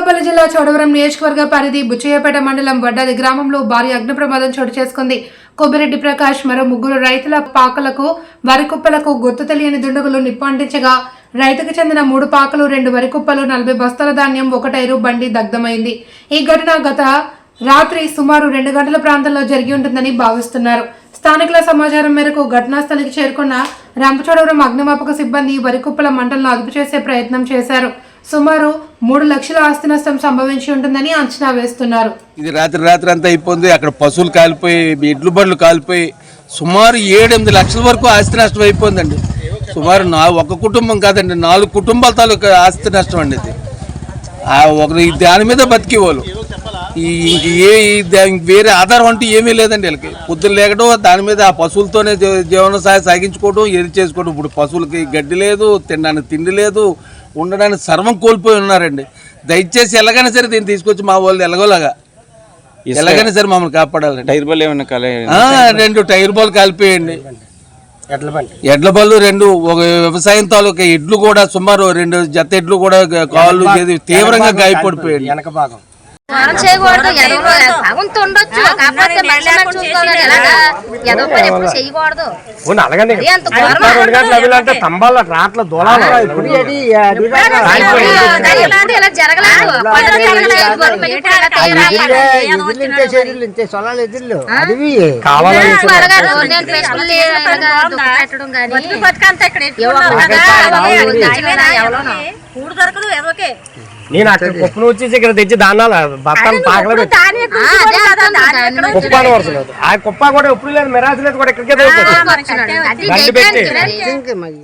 అనకాపల్లి జిల్లా చోడవరం నియోజకవర్గ పరిధి బుచ్చయ్యపేట మండలం వడ్డాది గ్రామంలో భారీ అగ్ని ప్రమాదం చోటు చేసుకుంది. కొబ్బిరెడ్డి ప్రకాష్ మరో ముగ్గురు రైతుల పాకలకు వరి కుప్పలకు గుర్తు తెలియని దుండగులు నిప్పంటించగా రైతుకు చెందిన మూడు పాకలు రెండు వరి కుప్పలు నలభై బస్తాల ధాన్యం ఒకటైరు బండి దగ్ధమైంది. ఈ ఘటన గత రాత్రి సుమారు రెండు గంటల ప్రాంతంలో జరిగి ఉంటుందని భావిస్తున్నారు. స్థానికుల సమాచారం మేరకు ఘటనా స్థలికి చేరుకున్న రంపచోడవరం అగ్నిమాపక సిబ్బంది వరి కుప్పల మంటలను అదుపు చేసే ప్రయత్నం చేశారు. సుమారు మూడు లక్షల ఆస్తి నష్టం సంభవించి ఉంటుందని అంచనా వేస్తున్నారు. ఇది రాత్రి రాత్రి అంతా అయిపోయింది. అక్కడ పశువులు కాలిపోయి ఎడ్లు బండ్లు కాలిపోయి సుమారు ఏడెనిమిది లక్షల వరకు ఆస్తి నష్టం అయిపోయిందండి. సుమారు నా ఒక కుటుంబం కాదండి నాలుగు కుటుంబాల తాలూకా ఆస్తి నష్టం అండి ఇది. ఆ దాని మీద బతికేవాళ్ళు. ఏ ఈ ఇంక వేరే ఆధారం అంటూ ఏమీ లేదండి వీళ్ళకి. పొద్దున్న లేకడం దాని మీద ఆ పశువులతోనే జీవన సాయ సాగించుకోవడం ఏది చేసుకోవడం ఇప్పుడు పశువులకి గడ్డి లేదు తినడానికి తిండి లేదు ఉండడానికి సర్వం కోల్పోయి ఉన్నారండి. దయచేసి ఎలాగైనా సరే దీన్ని తీసుకొచ్చి మా వాళ్ళు ఎలాగోలాగా. ఎలాగైనా సరే మమ్మల్ని కాపాడాలండి. టైర్ బల్ ఆ, రెండు టైర్ బాల్ కలిపేయండి ఎడ్ల బళ్ళు రెండు ఒక వ్యవసాయం తాలూకా ఎడ్లు కూడా సుమారు రెండు జత ఎడ్లు కూడా కాళ్ళు తీవ్రంగా గాయపడిపోయాయి మనం చేయకూడదు ఎదవలో సగంతో ఉండొచ్చు. కాకపోతే మనిషి మనం చూసుకోవాలి ఎలాగా? ఎదవ పని ఎప్పుడు చేయకూడదు. అలాగండి అది అంత ఘోరమా? రెండు గంటల అవి అంటే స్తంభాల రాట్ల దూలాలు ఎప్పుడు ఇలా జరగలేదు. అప్పట్లో జరగలేదు. గవర్నమెంట్ ఇప్పుడు ఇలా తయారయ్యాయి. కావాలని త్వరగా నేను పేస్టులు ఇలాగా దుఃఖ పెట్టడం గానీ. ఎవరో కదా, ఎవరో తెచ్చినా ఎవరోనో. కూడు దొరకదు ఎవరికే నేను అక్కడ కుప్పను వచ్చేసి ఇక్కడ తెచ్చి దాన్నాల బత్తాను పాకలో పెట్టి. దాని ఆ, అదే అంటున్నా, దాని నుంచి కుప్ప అని ఆ కుప్ప కూడా ఎప్పుడు లేదు మిరాసి లేదు కూడా ఇక్కడికే దొరుకుతుంది. పెట్టి.